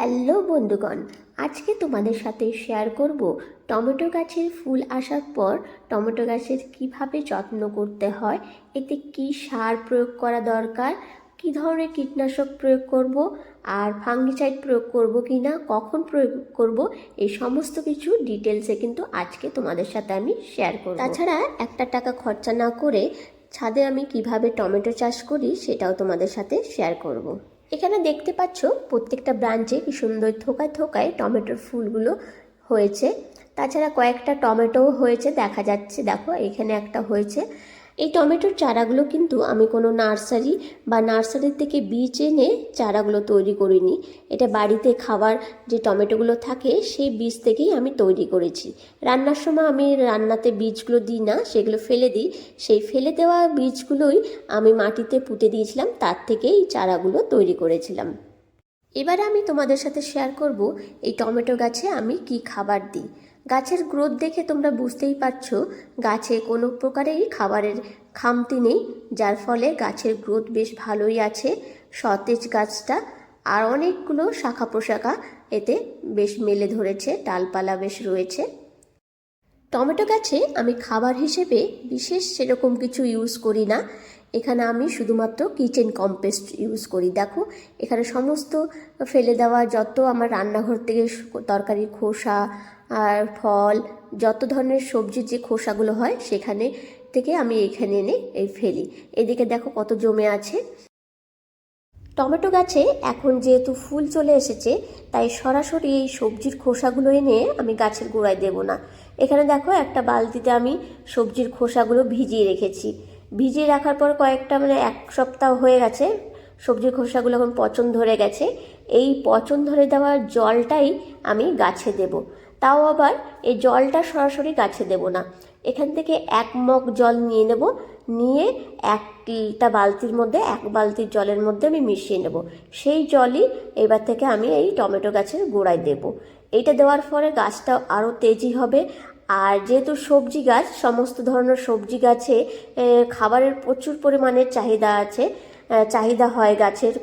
Hello বন্ধুগণ, আজকে তোমাদের সাথে শেয়ার করব টমেটো গাছের ফুল আসার পর টমেটো গাছের কীভাবে যত্ন করতে হয়, এতে কি সার প্রয়োগ করা দরকার, কি ধরনের কীটনাশক প্রয়োগ করব, আর ফাঙ্গিসাইড প্রয়োগ করব কি না কখন প্রয়োগ করব, এই সমস্ত কিছু ডিটেলসে কিন্তু আজকে তোমাদের সাথে আমি শেয়ার করব তাছাড়া একটা টাকা খরচা না করে ছাদে আমি কীভাবে টমেটো চাষ করি, সেটাও তোমাদের সাথে শেয়ার করব। এখানে দেখতে পাচ্ছ প্রত্যেকটা ব্রাঞ্চে কি সুন্দর থোকায় থোকায় টমেটোর ফুলগুলো হয়েছে। তাছাড়া কয়েকটা টমেটোও হয়েছে, দেখা যাচ্ছে। দেখো, এখানে একটা হয়েছে। এই টমেটোর চারাগুলো কিন্তু আমি কোনো নার্সারি বা নার্সারি থেকে বীজ এনে চারাগুলো তৈরি করিনি। এটা বাড়িতে খাবার যে টমেটোগুলো থাকে, সেই বীজ থেকেই আমি তৈরি করেছি। রান্নার সময় আমি রান্নাতে বীজগুলো দিই না, সেগুলো ফেলে দিই। সেই ফেলে দেওয়া বীজগুলোই আমি মাটিতে পুঁতে দিয়েছিলাম, তার থেকেই চারাগুলো তৈরি করেছিলাম। এবারে আমি তোমাদের সাথে শেয়ার করব, এই টমেটো গাছে আমি কি খাবার দিই। গাছের গ্রোথ দেখে তোমরা বুঝতেই পারছ, গাছে কোনো প্রকারেই খাবারের খামতি নেই, যার ফলে গাছের গ্রোথ বেশ ভালোই আছে। সতেজ গাছটা আর অনেকগুলো শাখা প্রশাখা এতে বেশ মেলে ধরেছে, ডালপালা বেশ রয়েছে। টমেটো গাছে আমি খাবার হিসেবে বিশেষ সেরকম কিছু ইউজ করি না। এখানে আমি শুধুমাত্র কিচেন কম্পোস্ট ইউজ করি। দেখো, এখানে সমস্ত ফেলে দেওয়া যত আমার রান্নাঘর থেকে তরকারির খোসা আর ফল, যত ধরনের সবজির যে খোসাগুলো হয়, সেখানে থেকে আমি এখানে এনে এই ফেলি। এদিকে দেখো কত জমে আছে। টমেটো গাছে এখন যেহেতু ফুল চলে এসেছে, তাই সরাসরি এই সবজির খোসাগুলো এনে আমি গাছের গোড়ায় দেব না। এখানে দেখো একটা বালতিতে আমি সবজির খোসাগুলো ভিজিয়ে রেখেছি। ভিজিয়ে রাখার পর কয়েকটা মানে এক সপ্তাহ হয়ে গেছে, সবজির খোসাগুলো এখন পচন ধরে গেছে। এই পচন ধরে দেওয়ার জলটাই আমি গাছে দেব। তাও আবার এই জলটা সরাসরি গাছে দেব না। এখান থেকে এক মগ জল নিয়ে নেব। নিয়ে একটা বালতির মধ্যে, এক বালতির জলের মধ্যে আমি মিশিয়ে নেব। সেই জলই এবার থেকে আমি এই টমেটো গাছের গোড়ায় দেব। এটা দেওয়ার পরে গাছটা আরও তেজি হবে। আর যেহেতু সবজি গাছ, সমস্ত ধরনের সবজি গাছে খাবারের প্রচুর পরিমাণে চাহিদা আছে। চাহিদা হয় গাছের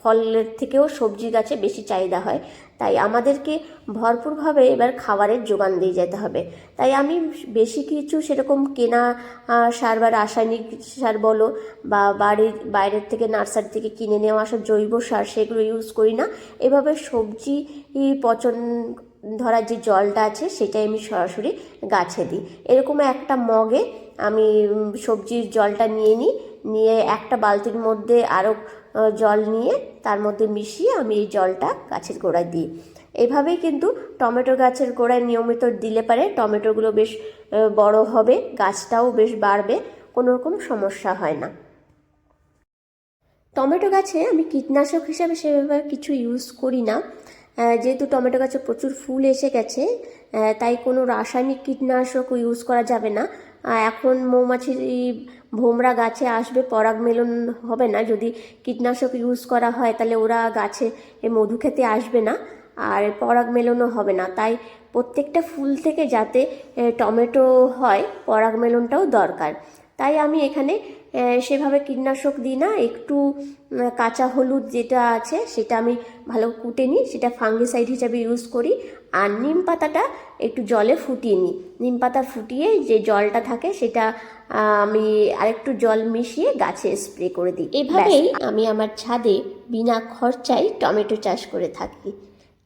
ফলের থেকেও সবজি গাছে বেশি চাহিদা হয়। তাই আমাদেরকে ভরপুরভাবে এবার খাবারের যোগান দিয়ে যেতে হবে। তাই আমি বেশি কিছু সেরকম কেনা সার বা রাসায়নিক সার বলো বা বাড়ির, বাইরের থেকে নার্সারি থেকে কিনে নেওয়া আসা জৈব সার সেগুলো ইউজ করি না। এভাবে সবজি পচন ধরার যে জলটা আছে সেটাই আমি সরাসরি গাছে দিই। এরকম একটা মগে আমি সবজির জলটা নিয়ে নিই। নিয়ে একটা বালতির মধ্যে আরও জল নিয়ে তার মধ্যে মিশিয়ে আমি এই জলটা গাছের গোড়ায় দিই। এভাবেই কিন্তু টমেটো গাছের গোড়ায় নিয়মিত দিলে পারে, টমেটোগুলো বেশ বড় হবে, গাছটাও বেশ বাড়বে কোনো রকম সমস্যা হয় না। টমেটো গাছে আমি কীটনাশক হিসাবে সেভাবে কিছু ইউজ করি না। যেহেতু টমেটো গাছে প্রচুর ফুল এসে গেছে তাই কোনো রাসায়নিক কীটনাশক ইউজ করা যাবে না। এখন মৌমাছির ভোমরা গাছে আসবে, পরাগ মেলন হবে না। যদি কীটনাশক ইউজ করা হয়, তাহলে ওরা গাছে মধু খেতে আসবে না আর পরাগ মেলনও হবে না। তাই প্রত্যেকটা ফুল থেকে যাতে টমেটো হয়, পরাগ মেলনটাও দরকার। তাই আমি এখানে সেভাবে কীটনাশক দিই না, একটু কাঁচা হলুদ যেটা আছে, সেটা আমি ভালো কুটে নিই, সেটা ফাঙ্গিসাইড হিসাবে ইউজ করি। আর নিম পাতাটা একটু জলে ফুটিয়ে নিই। নিম পাতা ফুটিয়ে যে জলটা থাকে সেটা আমি আরেকটু জল মিশিয়ে গাছে স্প্রে করে দিই। এভাবেই আমি আমার ছাদে বিনা খরচায় টমেটো চাষ করে থাকি।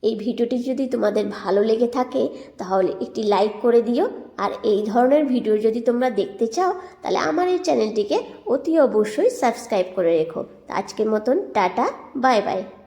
এই ভিডিওটি যদি তোমাদের ভালো লেগে থাকে তাহলে একটি লাইক করে দিও। আর এই ধরনের ভিডিও যদি তোমরা দেখতে চাও তাহলে আমার এই চ্যানেলটিকে অতি অবশ্যই সাবস্ক্রাইব করে রেখো। আজকের মতন টাটা বাই বাই।